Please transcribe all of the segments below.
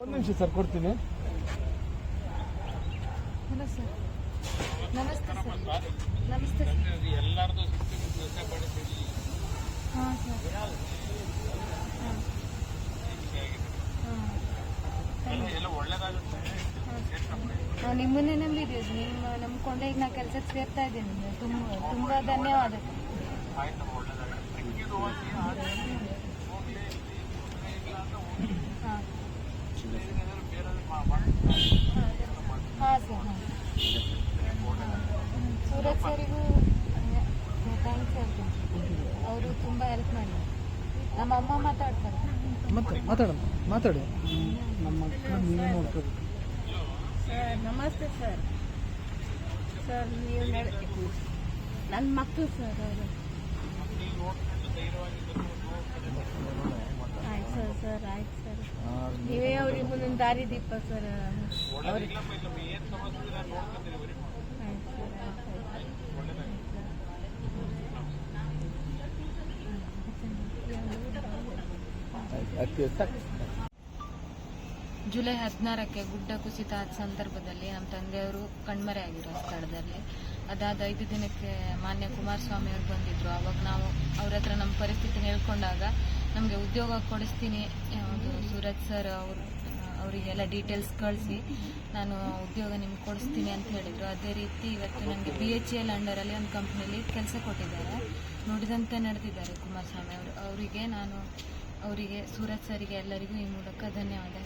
ಒಂದು ನಿಮಿಷ ಸರ್ ಕೊಡ್ತೀನಿ. Hello sir. ನಮಸ್ತೆ ಸರ್. ನಮಸ್ತೆ ಎಲ್ಲರದು ಹಾಂ ಸರ್. ಹಾಂ. ಹಾಂ. ನಿಮ್ಮನ್ನೇ ನಂಬಿದ್ದೀವಿ ನಿಮ್ಮ ನಂಬ್ಕೊಂಡೆ ಈಗ ನಾ ಕೆಲಸಕ್ಕೆ ಸೇರ್ತಾ ಇದ್ದೀನಿ. ತುಂಬ ತುಂಬ ಧನ್ಯವಾದಗಳು ಆಯ್ತು ಒಳ್ಳೇದಾಗುತ್ತೆ ಟ್ರೆಕ್ಕಿಗೆ ಹೋಗಿ ಆದ್ರೆ ಹೋಗ್ಲಿ ಹಾಂ ಬೇರೆ ಮಾಡಿ ಹಾಂ ಸರ್ ಹಾಂ ಸೂರಜ್ ಸರಿಗೂ ಥ್ಯಾಂಕ್ಸ್ ಹೇಳ್ತೀನಿ ಅವರು ತುಂಬ ಹೆಲ್ಪ್ ಮಾಡಿ ನಮ್ಮ ಅಮ್ಮ ಮಾತಾಡ್ತಾರೆ. ಮತ್ತೆ ಮಾತಾಡೋಣ ಮಾತಾಡಿ. ನಮ್ಮ ಅಕ್ಕ ನೀವೇ ನೋಡ್ಕೋಬೇಕು ಸರ್ ನಮಸ್ತೆ ಸರ್. ಸರ್ ನೀವು ನಡೆ ನನ್ನ ಮಕ್ಕಳು ಸರ್ ಅವರು. ಆಯ್ತು ಸರ್ ಸರ್ ಆಯ್ತು ಸರ್. ನೀವೇ ಅವ್ರಿಗೆ ಮುಂದೊಂದು ದಾರಿ ದೀಪ ಸರ್. ಅವ್ರಿಗೆ. ಜುಲೈ ಹದಿನಾರಕ್ಕೆ ಗುಡ್ಡ ಕುಸಿತ ಆದ ಸಂದರ್ಭದಲ್ಲಿ ನಮ್ಮ ತಂದೆಯವರು ಕಣ್ಮರೆಯಾಗಿರೋ ಸ್ಥಳದಲ್ಲಿ. ಅದಾದ ಐದು ದಿನಕ್ಕೆ ಮಾನ್ಯ ಕುಮಾರಸ್ವಾಮಿ ಅವರು ಬಂದಿದ್ರು. ಅವಾಗ ನಾವು ಅವ್ರ ಹತ್ರ ನಮ್ಮ ಪರಿಸ್ಥಿತಿ ಹೇಳ್ಕೊಂಡಾಗ ನಮಗೆ ಉದ್ಯೋಗ ಕೊಡಿಸ್ತೀನಿ ಸೂರಜ್ ಸರ್ ಅವರು ಅವರಿಗೆಲ್ಲ ಡೀಟೇಲ್ಸ್ ಕಳಿಸಿ ನಾನು ಉದ್ಯೋಗ ನಿಮ್ಗೆ ಕೊಡಿಸ್ತೀನಿ ಅಂತ ಹೇಳಿದರು. ಅದೇ ರೀತಿ ಇವತ್ತು ನನಗೆ ಬಿ ಎಚ್ ಎಲ್ ಅಂಡರಲ್ಲಿ ಒಂದು ಕಂಪ್ನಿಯಲ್ಲಿ ಕೆಲಸ ಕೊಟ್ಟಿದ್ದಾರೆ. ನೋಡಿದಂತೆ ನಡೆದಿದ್ದಾರೆ ಕುಮಾರಸ್ವಾಮಿ ಅವರು. ಅವರಿಗೆ ನಾನು, ಅವರಿಗೆ ಸೂರತ್ ಸರಿಗೆ ಎಲ್ಲರಿಗೂ ಈ ಮೂಲಕ ಧನ್ಯವಾದ.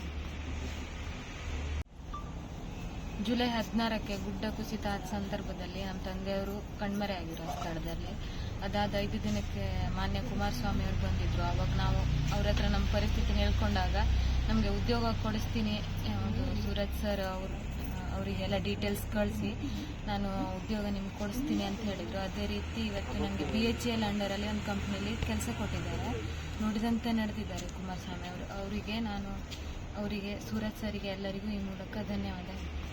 ಜುಲೈ ಹದಿನಾರಕ್ಕೆ ಗುಡ್ಡ ಕುಸಿತ ಆದ ಸಂದರ್ಭದಲ್ಲಿ ನಮ್ಮ ತಂದೆಯವರು ಕಣ್ಮರೆಯಾಗಿರೋ ಸ್ಥಳದಲ್ಲಿ. ಅದಾದ ಐದು ದಿನಕ್ಕೆ ಮಾನ್ಯ ಕುಮಾರಸ್ವಾಮಿ ಅವರು ಬಂದಿದ್ರು. ಅವಾಗ ನಾವು ಅವ್ರ ಹತ್ರ ನಮ್ಮ ಪರಿಸ್ಥಿತಿ ಹೇಳ್ಕೊಂಡಾಗ ನಮಗೆ ಉದ್ಯೋಗ ಕೊಡಿಸ್ತೀನಿ ಯಾವುದು ಸೂರಜ್ ಸರ್ ಅವರು ಅವರಿಗೆಲ್ಲ ಡೀಟೇಲ್ಸ್ ಕಳಿಸಿ ನಾನು ಉದ್ಯೋಗ ನಿಮ್ಗೆ ಕೊಡಿಸ್ತೀನಿ ಅಂತ ಹೇಳಿದರು. ಅದೇ ರೀತಿ ಇವತ್ತು ನನಗೆ ಬಿ ಎಚ್ ಎಲ್ ಅಂಡರಲ್ಲಿ ಒಂದು ಕಂಪ್ನಿಯಲ್ಲಿ ಕೆಲಸ ಕೊಟ್ಟಿದ್ದಾರೆ. ನೋಡಿದಂತೆ ನಡೆದಿದ್ದಾರೆ ಕುಮಾರಸ್ವಾಮಿ ಅವರು. ಅವರಿಗೆ ನಾನು, ಅವರಿಗೆ ಸೂರಜ್ ಸರಿಗೆ ಎಲ್ಲರಿಗೂ ಈ ಮೂಲಕ ಧನ್ಯವಾದ.